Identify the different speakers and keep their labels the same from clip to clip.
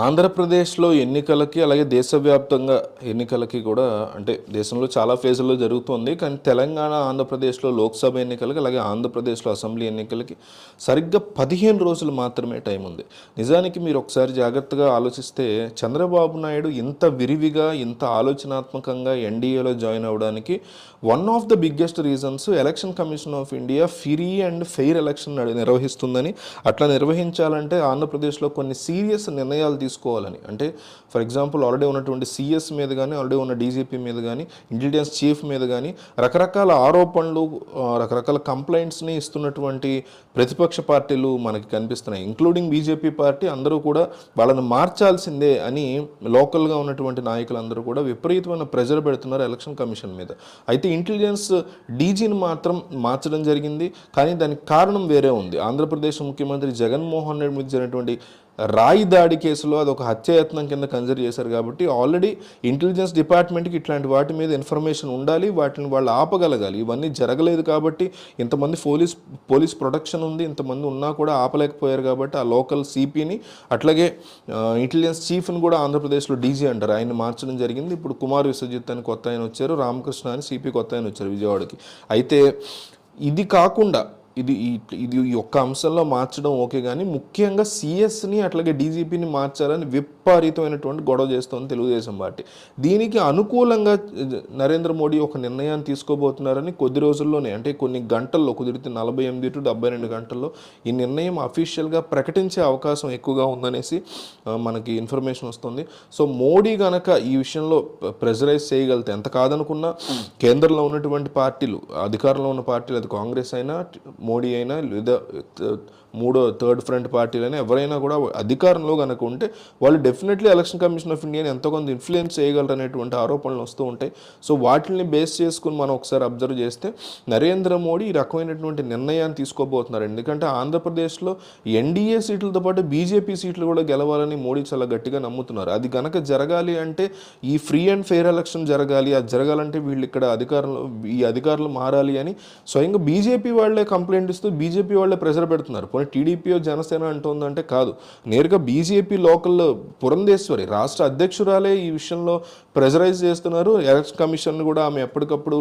Speaker 1: ఆంధ్రప్రదేశ్లో ఎన్నికలకి అలాగే దేశవ్యాప్తంగా ఎన్నికలకి కూడా అంటే దేశంలో చాలా ఫేజుల్లో జరుగుతుంది. కానీ తెలంగాణ ఆంధ్రప్రదేశ్లో లోక్సభ ఎన్నికలకి అలాగే ఆంధ్రప్రదేశ్లో అసెంబ్లీ ఎన్నికలకి సరిగ్గా పదిహేను రోజులు మాత్రమే టైం ఉంది. నిజానికి మీరు ఒకసారి జాగ్రత్తగా ఆలోచిస్తే చంద్రబాబు నాయుడు ఇంత విరివిగా ఇంత ఆలోచనాత్మకంగా ఎన్డీఏలో జాయిన్ అవ్వడానికి one of the biggest reasons election commission of India free and fair election నిర్వహిస్తుందని. అట్లా నిర్వహించాలంటే ఆంధ్రప్రదేశ్లో కొన్ని సీరియస్ నిర్ణయాలు తీసుకోవాలని. అంటే ఫర్ ఎగ్జాంపుల్ ఆల్రెడీ ఉన్నటువంటి సిఎస్ మీద కానీ ఆల్రెడీ ఉన్న డీజీపీ మీద కానీ ఇంటెలిజెన్స్ చీఫ్ మీద కానీ రకరకాల ఆరోపణలు రకరకాల కంప్లైంట్స్ని ఇస్తున్నటువంటి ప్రతిపక్ష పార్టీలు మనకి కనిపిస్తున్నాయి. ఇంక్లూడింగ్ బీజేపీ పార్టీ అందరూ కూడా వాళ్ళని మార్చాల్సిందే అని లోకల్గా ఉన్నటువంటి నాయకులందరూ కూడా విపరీతమైన ప్రెజర్ పెడుతున్నారు ఎలక్షన్ కమిషన్ మీద. అయితే ఇంటెలిజెన్స్ డీజీని మాత్రం మార్చడం జరిగింది. కానీ దానికి కారణం వేరే ఉంది. ఆంధ్రప్రదేశ్ ముఖ్యమంత్రి జగన్మోహన్ రెడ్డి మీద జరిగినటువంటి రాయి దాడి కేసులో అది ఒక హత్యాయత్నం కింద కన్సిడర్ చేశారు కాబట్టి ఆల్రెడీ ఇంటెలిజెన్స్ డిపార్ట్మెంట్కి ఇట్లాంటి వాటి మీద ఇన్ఫర్మేషన్ ఉండాలి వాటిని వాళ్ళు ఆపగలగాలి. ఇవన్నీ జరగలేదు కాబట్టి ఇంతమంది పోలీస్ పోలీస్ ప్రొటెక్షన్ ఉంది ఇంతమంది ఉన్నా కూడా ఆపలేకపోయారు కాబట్టి ఆ లోకల్ సిపిని అట్లాగే ఇంటెలిజెన్స్ చీఫ్ని కూడా ఆంధ్రప్రదేశ్లో డీజీ అంటారు. ఆయన మార్చడం జరిగింది. ఇప్పుడు కుమార్ విశ్వజిత్ అని కొత్త ఆయన వచ్చారు రామకృష్ణ అని సిపి కొత్త ఆయన వచ్చారు విజయవాడకి. అయితే ఇది కాకుండా ఇది ఇది ఈ ఒక్క అంశంలో మార్చడం ఓకే కానీ ముఖ్యంగా సిఎస్ని అట్లాగే డీజీపీని మార్చాలని విప్ విపరీతమైనటువంటి గొడవ చేస్తోంది తెలుగుదేశం పార్టీ. దీనికి అనుకూలంగా నరేంద్ర మోడీ ఒక నిర్ణయాన్ని తీసుకోబోతున్నారని కొద్ది రోజుల్లోనే అంటే కొన్ని గంటల్లో కుదిరితే నలభై ఎనిమిది టు డెబ్బై రెండు గంటల్లో ఈ నిర్ణయం అఫీషియల్గా ప్రకటించే అవకాశం ఎక్కువగా ఉందనేసి మనకి ఇన్ఫర్మేషన్ వస్తుంది. సో మోడీ గనక ఈ విషయంలో ప్రెజరైజ్ చేయగలిగితే ఎంత కాదనుకున్నా కేంద్రంలో ఉన్నటువంటి పార్టీలు అధికారంలో ఉన్న పార్టీలు అది కాంగ్రెస్ అయినా మోడీ అయినా లేదా మూడో థర్డ్ ఫ్రంట్ పార్టీలైనా ఎవరైనా కూడా అధికారంలో కనుక ఉంటే వాళ్ళు డెఫినెట్లీ ఎలక్షన్ కమిషన్ ఆఫ్ ఇండియాని ఎంతో కొంత ఇన్ఫ్లుయెన్స్ చేయగలరు అనేటువంటి ఆరోపణలు వస్తూ ఉంటాయి. సో వాటిని బేస్ చేసుకుని మనం ఒకసారి అబ్జర్వ్ చేస్తే నరేంద్ర మోడీ ఈ రకమైనటువంటి నిర్ణయాన్ని తీసుకోబోతున్నారు. ఎందుకంటే ఆంధ్రప్రదేశ్లో ఎన్డీఏ సీట్లతో పాటు బీజేపీ సీట్లు కూడా గెలవాలని మోడీ చాలా గట్టిగా నమ్ముతున్నారు. అది గనక జరగాలి అంటే ఈ ఫ్రీ అండ్ ఫెయిర్ ఎలక్షన్ జరగాలి అది జరగాలంటే వీళ్ళు ఇక్కడ అధికారంలో ఈ అధికారులు మారాలి అని స్వయంగా బీజేపీ వాళ్ళే కంప్లైంట్ ఇస్తూ బీజేపీ వాళ్ళే ప్రెషర్ పెడుతున్నారు. పోనీ టీడీపీ జనసేన అంటుందంటే కాదు. నేరుగా బీజేపీ లోకల్ పురంధేశ్వరి రాష్ట్ర అధ్యక్షురాలే ఈ విషయంలో ప్రెజరైజ్ చేస్తున్నారు. ఎలక్షన్ కమిషన్ కూడా ఆమె ఎప్పటికప్పుడు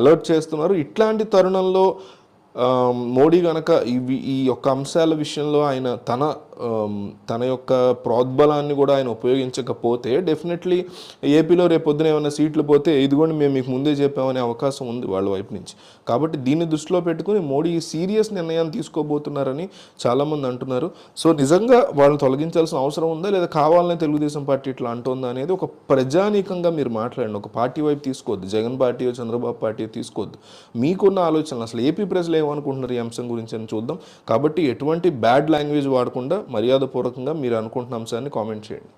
Speaker 1: అలర్ట్ చేస్తున్నారు. ఇట్లాంటి తరుణంలో మోడీ గనక ఈ యొక్క అంశాల విషయంలో ఆయన తన Um, తన యొక్క ప్రోద్బలాన్ని కూడా ఆయన ఉపయోగించకపోతే డెఫినెట్లీ ఏపీలో రేపు పొద్దున ఏమైనా సీట్లు పోతే ఇదిగోండి మేము మీకు ముందే చెప్పామనే అవకాశం ఉంది వాళ్ళ వైపు నుంచి. కాబట్టి దీన్ని దృష్టిలో పెట్టుకుని మోడీ సీరియస్ నిర్ణయాన్ని తీసుకోబోతున్నారని చాలామంది అంటున్నారు. సో నిజంగా వాళ్ళని తొలగించాల్సిన అవసరం ఉందా లేదా కావాలనే తెలుగుదేశం పార్టీ ఇట్లా అంటుందా అనేది ఒక ప్రజానీకంగా మీరు మాట్లాడండి. ఒక పార్టీ వైపు తీసుకోవద్దు. జగన్ పార్టీ చంద్రబాబు పార్టీ తీసుకోవద్దు. మీకున్న ఆలోచనలు అసలు ఏపీ ప్రజలు ఏమనుకుంటున్నారు ఈ అంశం గురించి అని చూద్దాం. కాబట్టి ఎటువంటి బ్యాడ్ లాంగ్వేజ్ వాడకుండా మర్యాదపూర్వకంగా మీరు అనుకుంటున్న అంశాన్ని కామెంట్ చేయండి.